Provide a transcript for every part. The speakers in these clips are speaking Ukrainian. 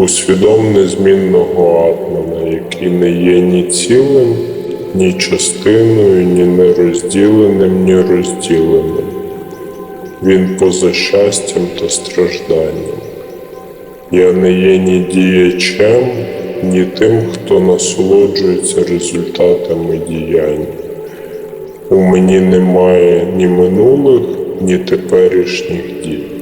усвідом незмінного атмана, який не є ні цілим, ні частиною, ні нерозділеним, ні розділеним. Він поза щастям та стражданням. Я не є ні діячем, ні тим, хто насолоджується результатами діянь. У мені немає ні минулих, ні теперішніх дій.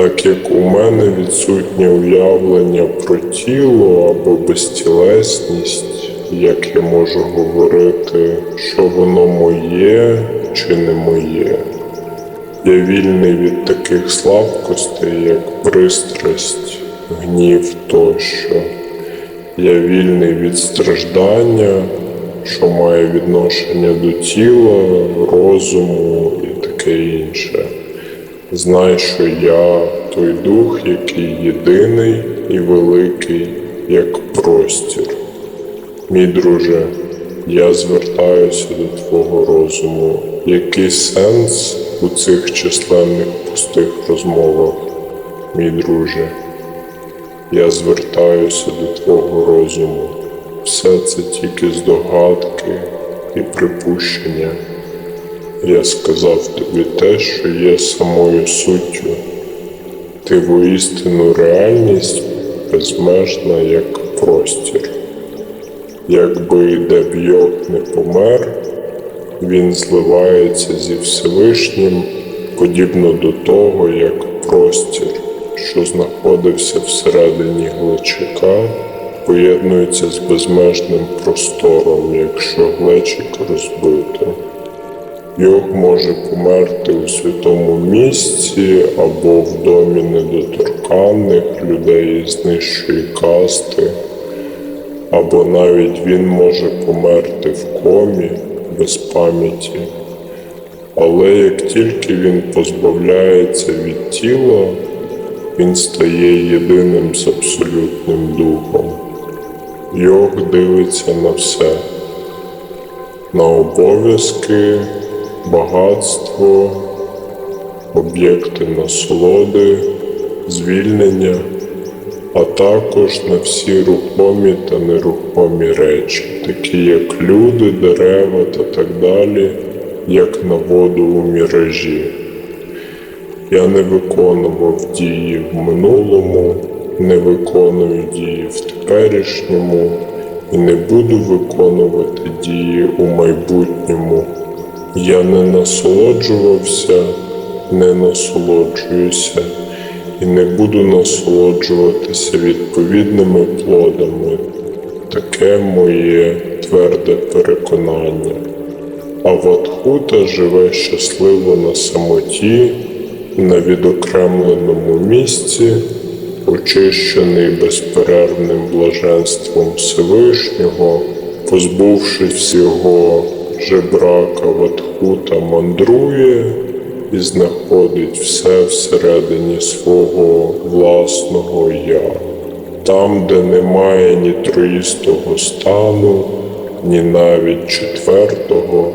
Так як у мене відсутнє уявлення про тіло або безтілесність, як я можу говорити, що воно моє чи не моє. Я вільний від таких слабкостей, як пристрасть, гнів тощо. Я вільний від страждання, що має відношення до тіла, розуму і таке інше. Знай, що я той дух, який єдиний і великий, як простір. Мій друже, я звертаюся до твого розуму. Який сенс у цих численних пустих розмовах, мій друже? Я звертаюся до твого розуму. Все це тільки здогадки і припущення. Я сказав тобі те, що є самою суттю. Ти воістину реальність безмежна, як простір. Якби Дебйок не помер, він зливається зі Всевишнім, подібно до того, як простір, що знаходився всередині глечика, поєднується з безмежним простором, якщо глечик розбито. Йог може померти у святому місці або в домі недоторканних людей з нижчої касти, або навіть він може померти в комі без пам'яті. Але як тільки він позбавляється від тіла, він стає єдиним з абсолютним духом. Йог дивиться на все, на обов'язки, багатство, об'єкти насолоди, звільнення, а також на всі рухомі та нерухомі речі, такі як люди, дерева та так далі, як на воду у міражі. Я не виконував дії в минулому, не виконую дії в теперішньому і не буду виконувати дії у майбутньому. Я не насолоджувався, не насолоджуюся і не буду насолоджуватися відповідними плодами. Таке моє тверде переконання. А Ватхута живе щасливо на самоті, на відокремленому місці, очищений безперервним блаженством Всевишнього, позбувшись всього жебрака Ватхута мандрує і знаходить все всередині свого власного я, там, де немає ні троїстого стану, ні навіть четвертого,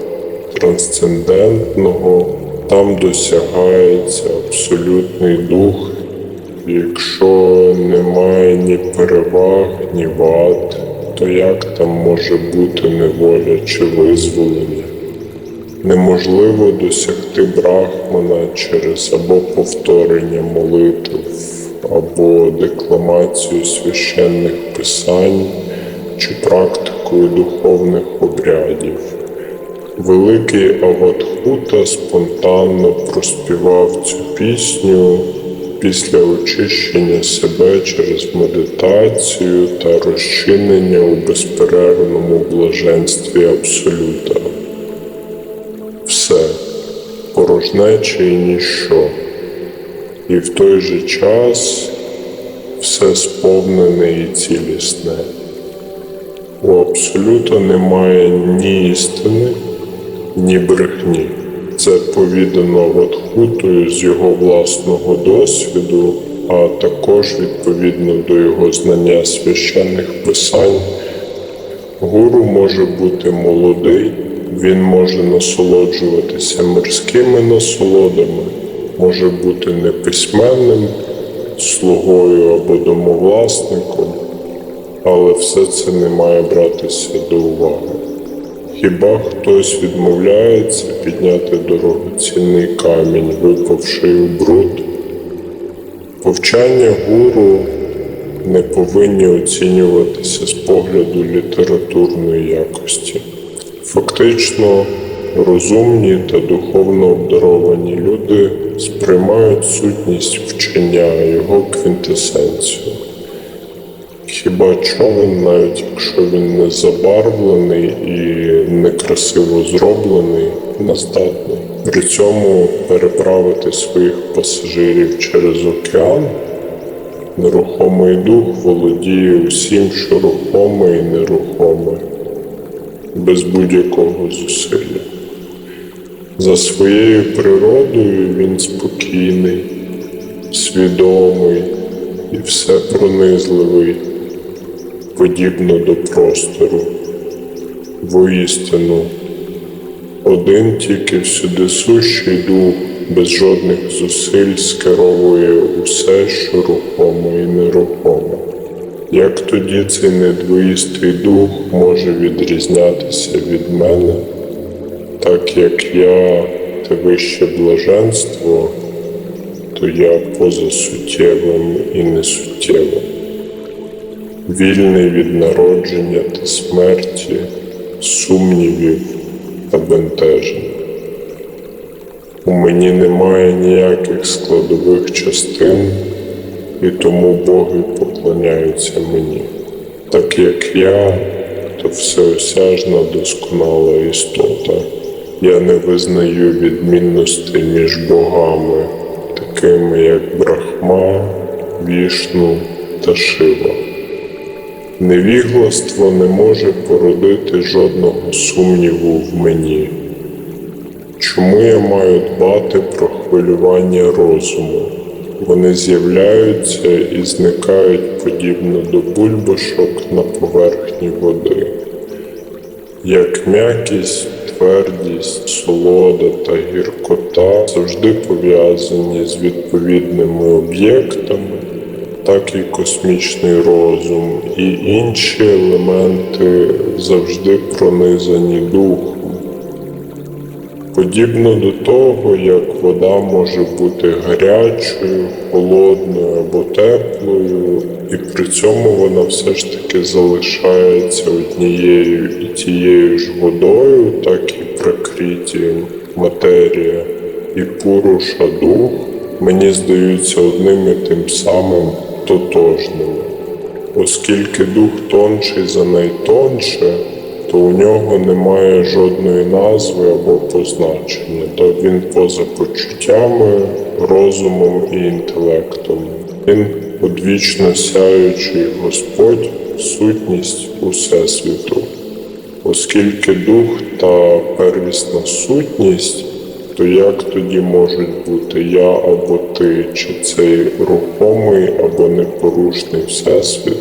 трансцендентного, там досягається абсолютний дух, якщо немає ні переваг, ні вад, то як там може бути неволя чи визволення? Неможливо досягти брахмана через або повторення молитв, або декламацію священних писань чи практикою духовних обрядів. Великий Аватхута спонтанно проспівав цю пісню після очищення себе через медитацію та розчинення у безперервному блаженстві Абсолюта. Все порожнече і ніщо, і в той же час все сповнене і цілісне. У Абсолюта немає ні істини, ні брехні. Це повідано Ватхутою з його власного досвіду, а також відповідно до його знання священних писань. Гуру може бути молодий, він може насолоджуватися мирськими насолодами, може бути неписьменним, слугою або домовласником, але все це не має братися до уваги. Хіба хтось відмовляється підняти дорогоцінний камінь, випавши у бруд? Повчання гуру не повинні оцінюватися з погляду літературної якості. Фактично, розумні та духовно обдаровані люди сприймають сутність вчення, його квінтесенцію. Хіба човен, навіть якщо він не забарвлений і некрасиво зроблений, не здатний при цьому переправити своїх пасажирів через океан, нерухомий дух володіє усім, що рухоме і нерухоме, без будь-якого зусилля. За своєю природою він спокійний, свідомий і все пронизливий, подібно до простору. Воістину, один тільки всюди сущий дух без жодних зусиль скеровує усе, що рухоме і нерухоме. Як тоді цей недвоїстий дух може відрізнятися від мене, так як я те вище блаженство, то я поза суттєвим і несуттєвим, вільний від народження та смерті, сумнівів та бентежень. У мені немає ніяких складових частин, і тому боги поклоняються мені. Так як я, то всеосяжна досконала істота. Я не визнаю відмінностей між богами, такими як Брахма, Вішну та Шива. Невігластво не може породити жодного сумніву в мені. Чому я маю дбати про хвилювання розуму? Вони з'являються і зникають подібно до бульбашок на поверхні води. Як м'якість, твердість, солода та гіркота завжди пов'язані з відповідними об'єктами, так і космічний розум і інші елементи завжди пронизані духом. Подібно до того, як вода може бути гарячою, холодною або теплою, і при цьому вона все ж таки залишається однією і тією ж водою, так і прикриті матерія і пуруша дух, мені здаються одним і тим самим тотожними. Оскільки дух тонший за найтонше, то у нього немає жодної назви або позначення, то він поза почуттями, розумом і інтелектом. Він одвічно сяючий Господь, сутність Усесвіту. Оскільки дух та первісна сутність, то як тоді можуть бути я або ти, чи цей рухомий або непорушний всесвіт?